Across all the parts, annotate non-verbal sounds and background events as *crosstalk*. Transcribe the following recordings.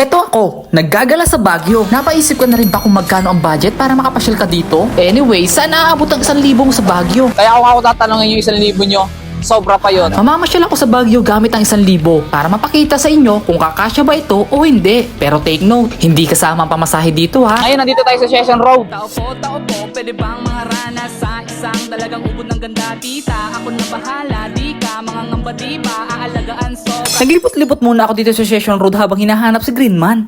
Heto ako, naggagala sa Baguio. Napaisip ka na rin ba kung magkano ang budget para makapasyal ka dito? Anyway, saan aabot ang isang libo mo sa Baguio? Kaya kung ako tatanungin yung isang libo nyo, sobra pa yun. Mamamasyal ako sa Baguio gamit ang isang libo para mapakita sa inyo kung kakasya ba ito o hindi. Pero take note, hindi kasama ang pamasahe dito ha. Ngayon, nandito tayo sa Session Road. Tao po, tao po, pwede bang mga rana sa isang talagang ubod ng ganda tita Ako na bahala, di ka mga ngamba di ba aalagaan so Naglipot-lipot muna ako dito sa Session Road habang hinahanap si Greenman.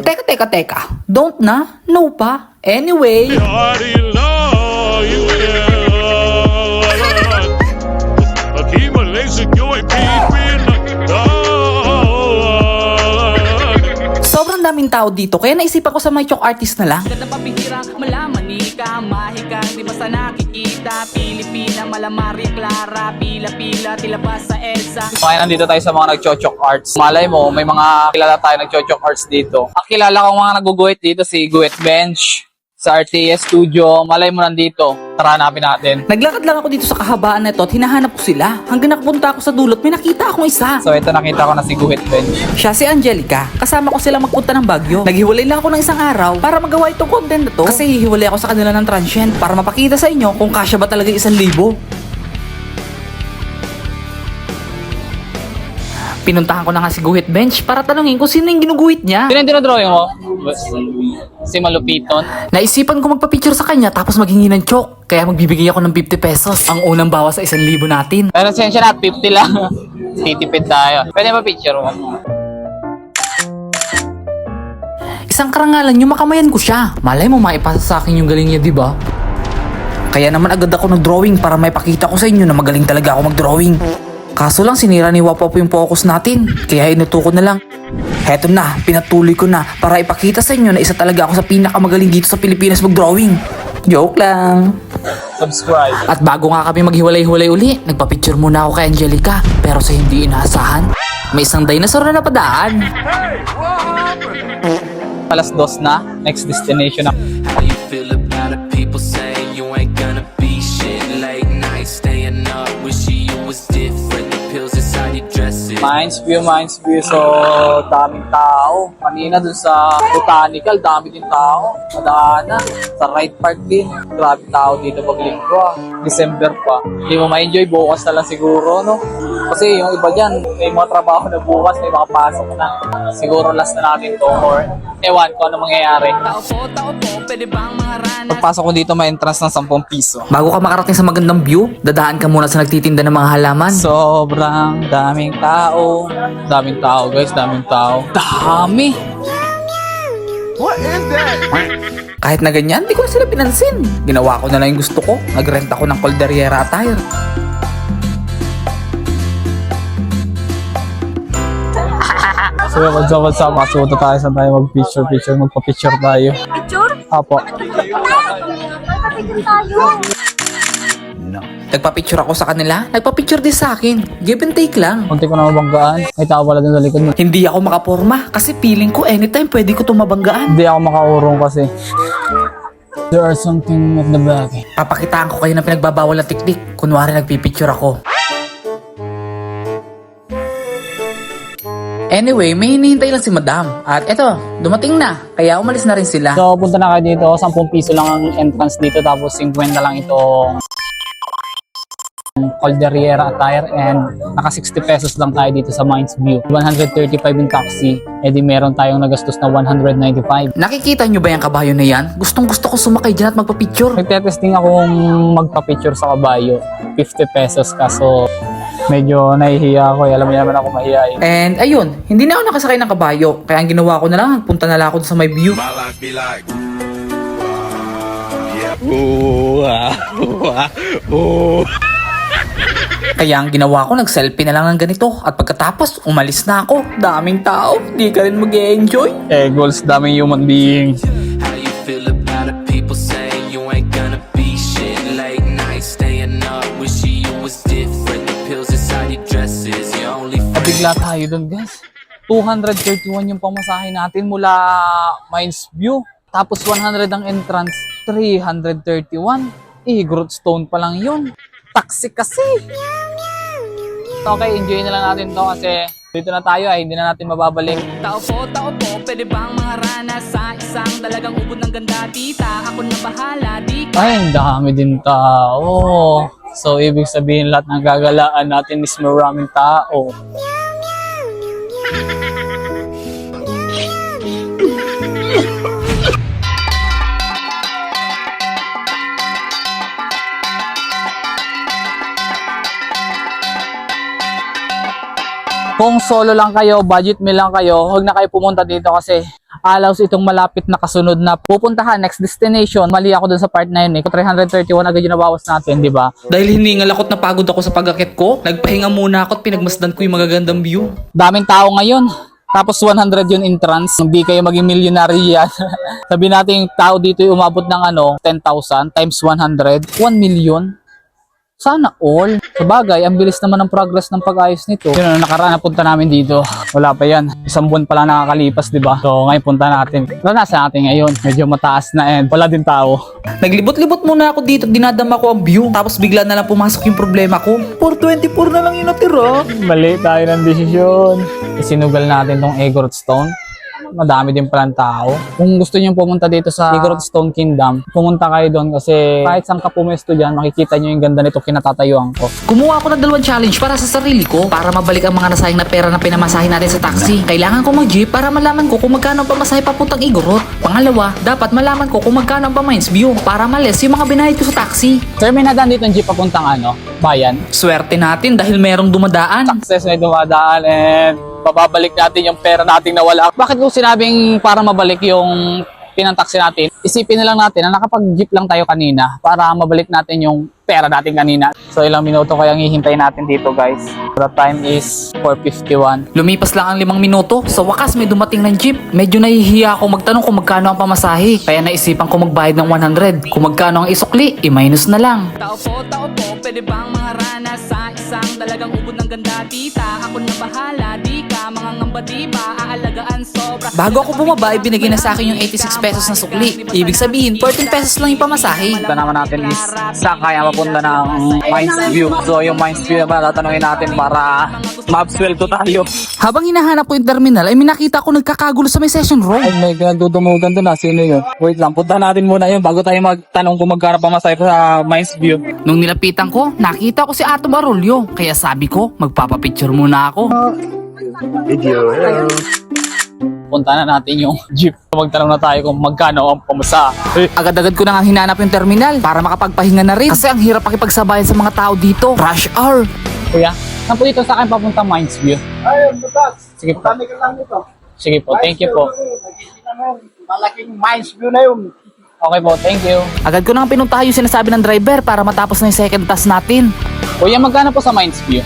Teka, teka, teka. Don't na? No pa? Anyway, Aquí daming tao dito kaya naisipan ko sa my chok artist na lang. Ganda pabihira, malaman ni ka Mahika, di ba sa nakikita Pilipina, malamari, Clara Pila-pila, tila ba sa EDSA Kaya nandito tayo sa mga nagchochok arts. Malay mo, may mga kilala tayo nagchochok arts dito. Ang kilala kong mga naguguhit dito si Guhit Bench sa RTS Studio. Malay mo nandito. Tara hanapin natin. Naglakad lang ako dito sa kahabaan na ito at hinahanap ko sila. Hanggang nakapunta ako sa dulot, may nakita akong isa. So ito nakita ko na si Guhit Bench. Siya si Angelica. Kasama ko sila magpunta ng Baguio. Naghiwalay lang ako ng isang araw para magawa itong content na to. Kasi hihiwalay ako sa kanila ng transient para mapakita sa inyo kung kasya ba talaga yung isang libo. Pinuntahan ko na nga si Guhit Bench para tanungin kung sino yung ginuguhit niya. Sino yung dinodrawing mo? Si Malupiton. Naisipan ko magpa-picture sa kanya tapos maghingi ng chok. Kaya magbibigay ako ng 50 pesos. Ang unang bawas sa isang libo natin. Pero sensya na, 50 lang. *laughs* Titipid tayo. Pwede ba picture mo? Isang karangalan yung makamayan ko siya. Malay mo maipasa sa akin yung galing niya, di ba? Kaya naman agad ako nag-drawing para may pakita ko sa inyo na magaling talaga ako mag-drawing. Kaso lang sinira ni Wapapo yung focus natin. Kaya inuto ko na lang. Heto na, pinatuloy ko na para ipakita sa inyo na isa talaga ako sa pinakamagaling dito sa Pilipinas mag-drawing. Joke lang. Subscribe. At bago nga kami maghiwalay-hiwalay uli, nagpa-picture muna ako kay Angelica. Pero sa hindi inaasahan, may isang dinosaur na napadaan. Alas dos na. Next destination na. Mines View, Mines View. So, daming tao. Kanina dun sa Botanical, dami din tao. Madaanan. Sa Right Park din. Grabe tao dito pag linggo ah. December pa. Hindi mo ma-enjoy, bukas na lang siguro, no? Kasi yung iba dyan, may mga trabaho na bukas, may mga pasok na. Siguro last na natin to or ewan ko ano mangyayari. Tao po, tao po, pwede bang mga rana Pagpasok ko dito, may entrance ng 10 piso. Bago ka makarating sa magandang view, dadaan ka muna sa nagtitinda ng mga halaman. Sobrang daming tao. Daming tao, guys. Daming tao. Dami! Kahit na ganyan, di ko na sila pinansin. Ginawa ko na lang yung gusto ko. Nagrent ako ng Calderiera attire. So, what's up, what's up? Masuto tayo sa tayo mag-picture, picture, magpa-picture tayo. Picture? Apo. Picture tayo. Nagpa-picture ako sa kanila, nagpa-picture din sa akin. Give and take lang. Munti ko na mabanggaan. May tao pala dun sa likod mo. Hindi ako makaporma kasi feeling ko anytime pwede ko tumabanggaan. Hindi ako makaurong kasi. There are something at the back. Papakitaan ko kayo ng pinagbabawal na tiktik. Kunwari nagpipicture ako. Anyway, may hinihintay lang si madam. At eto, dumating na. Kaya umalis na rin sila. So, punta na kayo dito. 10 piso lang ang entrance dito. Tapos 50 lang itong Calderiera attire and naka 60 pesos lang tayo dito sa Mines View. 135 yung taxi, edi meron tayong nagastos na 195. Nakikita nyo ba yung kabayo na yan? Gustong gusto ko sumakay dyan at magpa-picture. Nagtetesting akong magpa-picture sa kabayo. 50 pesos kaso medyo nahihiya ako. eh. Alam mo naman ako mahihiya. eh. And ayun, hindi na ako nakasakay ng kabayo. Kaya ang ginawa ko na lang, punta na lang ako sa may view. My life be like Kaya ang ginawa ko, nag-selfie na lang ng ganito. At pagkatapos, umalis na ako. Daming tao, di ka rin mag enjoy Eh, goals, daming human being. How you feel about it? People say you ain't gonna be shit. Late night staying up, wishing you was different. The pills inside your dresses. You only Nabigla tayo dun, guys. 231 yung pamasahe natin mula Mines View. Tapos 100 ang entrance, 331. Eh, Groot Stone pa lang yun. Taxi kasi. Okay, enjoy na lang natin to kasi Dito na tayo ay hindi na natin mababalik. Tao po, tao po, pwede bang mga rana sa isang talagang ubod ng ganda tita Ako na bahala, di ka Ay, ang dami din tao. So, ibig sabihin lahat ng gagalaan natin is maraming tao. Kung solo lang kayo, budget meal lang kayo, huwag na kayo pumunta dito kasi alaws itong malapit na kasunod na pupuntahan, next destination. Mali ako dun sa part na yun eh. 331 agad yung nabawas natin, di ba? Dahil hiningal ako't napagod ako sa pagakit ko, nagpahinga muna ako at pinagmasdan ko yung magagandang view. Daming tao ngayon. Tapos 100 yun entrance. Hindi kayo maging millionaire yan. *laughs* Sabi natin yung tao dito yung umabot ng ano, 10,000 times 100. 1 million. Sana all. Sa bagay, ang bilis naman ng progress ng pag-ayos nito. Yun ang nakaraan na punta namin dito. Wala pa yan. Isang buwan pa lang nakakalipas, di ba? So, ngayon punta natin. Naranasan natin ngayon. Medyo mataas na and wala din tao. Naglibot-libot muna ako dito, dinadama ko ang view. Tapos bigla na lang pumasok yung problema ko. 424 na lang yung natira. Mali tayo ng desisyon. Isinugal natin tong Egorot Stone. Madami din palang tao. Kung gusto niyo pumunta dito sa Egorot Stone Kingdom, pumunta kayo doon kasi kahit saan ka pumesto dyan, makikita niyo yung ganda nito kinatatayuan ko. Kumuha ako ng dalawang challenge para sa sarili ko para mabalik ang mga nasayang na pera na pinamasahin natin sa taxi. Kailangan ko mag-jeep para malaman ko kung magkano ang pamasahe papuntang Igorot. Pangalawa, dapat malaman ko kung magkano ang pa-Mines View para malis yung mga binayad ko sa taxi. Sir, may nadaan dito ng jeep papuntang ano, bayan. Swerte natin dahil merong dumadaan. Success na dumadaan and mababalik natin yung pera nating nawala. Bakit ko sinabing para mabalik yung pinantaksi natin? Isipin na lang natin na nakapag-jeep lang tayo kanina para mabalik natin yung pera natin kanina. So ilang minuto kayang hihintay natin dito guys. The time is 4.51. Lumipas lang ang limang minuto. Sa wakas may dumating ng jeep. Medyo nahihiya ako magtanong kung magkano ang pamasahe. Kaya naisipan ko magbayad ng 100. Kung magkano ang isukli, i-minus na lang. Tao po, tao po, pwede bang mga rana sa isang talagang ubod ng ganda tita Ako na bahala, di ka mga ngamba di ba aalagaan sobra Bago ako bumaba, ibinigay na sa akin yung 86 pesos na sukli. Ibig sabihin, 14 pesos lang yung pamasahe. Ito naman natin is saan kaya mapunta ng Mines View. So yung Mines View naman tatanungin natin para ma-absuelto tayo. Habang hinahanap ko yung terminal, ay minakita ko nagkakagulo sa may session room. Ay, may nagdudumugan doon na. Sino yun? Wait lang, punta natin muna yun bago tayo magtanong kung magkano pa masaya sa Mines View. Nung nilapitan ko, nakita ko si Atom Arroyo. Kaya sabi ko, magpapapicture muna ako. Punta na natin yung *laughs* jeep. Magtanong na tayo kung magkano ang pamasa. Eh, Agad-agad ko na nga hinanap yung terminal para makapagpahinga na rin. Kasi ang hirap pakipagsabayan sa mga tao dito. Rush hour. kuya, saan po dito sa akin papunta Mines View? Ay, butas. Sige po. Kami ka lang dito. Sige po, thank you po. Mo, malaking mines view na yun. Okay po, thank you. Agad ko na nga pinuntahan yung sinasabi ng driver para matapos na yung second task natin. Kuya, magkano po sa Mines View?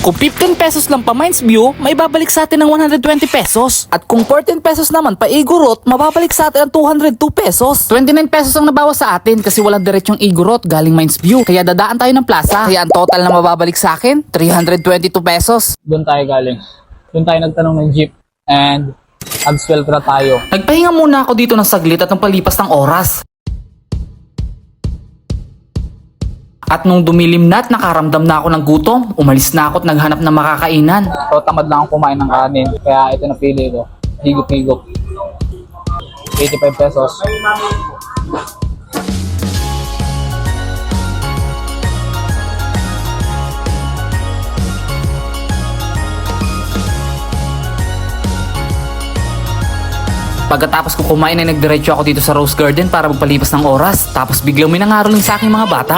Kung 15 pesos lang pa Mines View, may babalik sa atin ng 120 pesos. At kung 14 pesos naman pa Igorot, mababalik sa atin ang 202 pesos. 29 pesos ang nabawas sa atin kasi walang diretsong Igorot galing Mines View. Kaya dadaan tayo ng plaza. Kaya ang total na mababalik sa akin, 322 pesos. Doon tayo galing. Doon tayo nagtanong ng jeep. And absuelto na tayo. Nagpahinga muna ako dito ng saglit at ng palipas ng oras. At nung dumilim na at nakaramdam na ako ng gutom, umalis na ako at naghanap ng makakainan. So, tamad lang ako kumain ng kanin. Kaya ito napili ko. Higop-higop. 85 pesos. Pagkatapos ko kumain ay nagdiretso ako dito sa Rose Garden para magpalipas ng oras. Tapos biglang may nangaroling sa aking mga bata.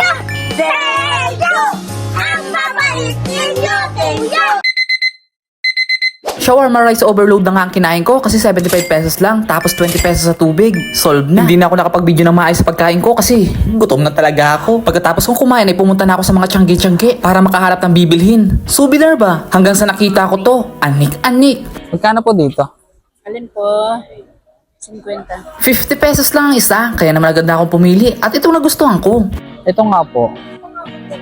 Shawarma rice overload na nga ang kinain ko kasi 75 pesos lang tapos 20 pesos sa tubig. Solved na. Hindi na ako nakapag-video ng maayos sa pagkain ko kasi gutom na talaga ako. Pagkatapos kong kumain ay pumunta na ako sa mga tiyangge-tiyangge para makahanap ng bibilhin. Souvenir ba? Hanggang sa nakita ko to. Anik-anik. Magkano po dito? Alin po? 50. 50 pesos lang ang isa, kaya naman agad na akong pumili. At itong nagustuhan ko. Ito nga po.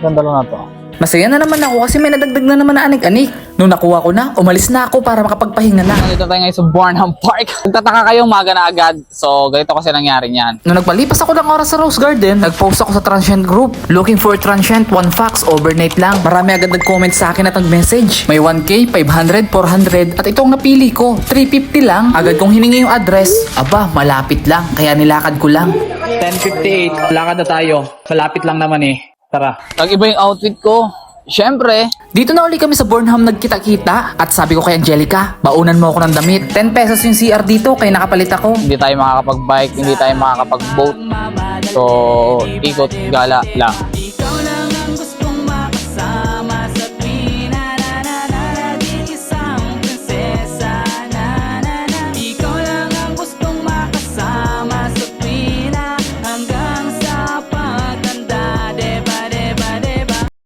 Ganda lang na to. Masaya na naman ako kasi may nadagdag na naman na anik-anik. Nung nakuha ko na, umalis na ako para makapagpahinga na. Nandito tayo ngayon sa Barnum Park. *laughs* Nagtataka kayo umaga na agad. So, ganito kasi nangyari niyan. Nung nagpalipas ako ng oras sa Rose Garden, nag-post ako sa transient group. Looking for transient, one fax, overnight lang. Marami agad nag-comment sa akin at nag-message. May 1K, 500, 400, at itong napili ko, 350 lang. Agad kong hiningi yung address. Aba, malapit lang, kaya nilakad ko lang. 10.58, lakad na tayo. Malapit lang naman eh. Tara. Nag-iba yung outfit ko. Siyempre, Dito na uli kami sa Burnham nagkita-kita at sabi ko kay Angelica, baunan mo ako ng damit. 10 pesos yung CR dito kaya nakapalit ako. hindi tayo makakapag-bike, hindi tayo makakapag-boat. So, ikot, gala lang.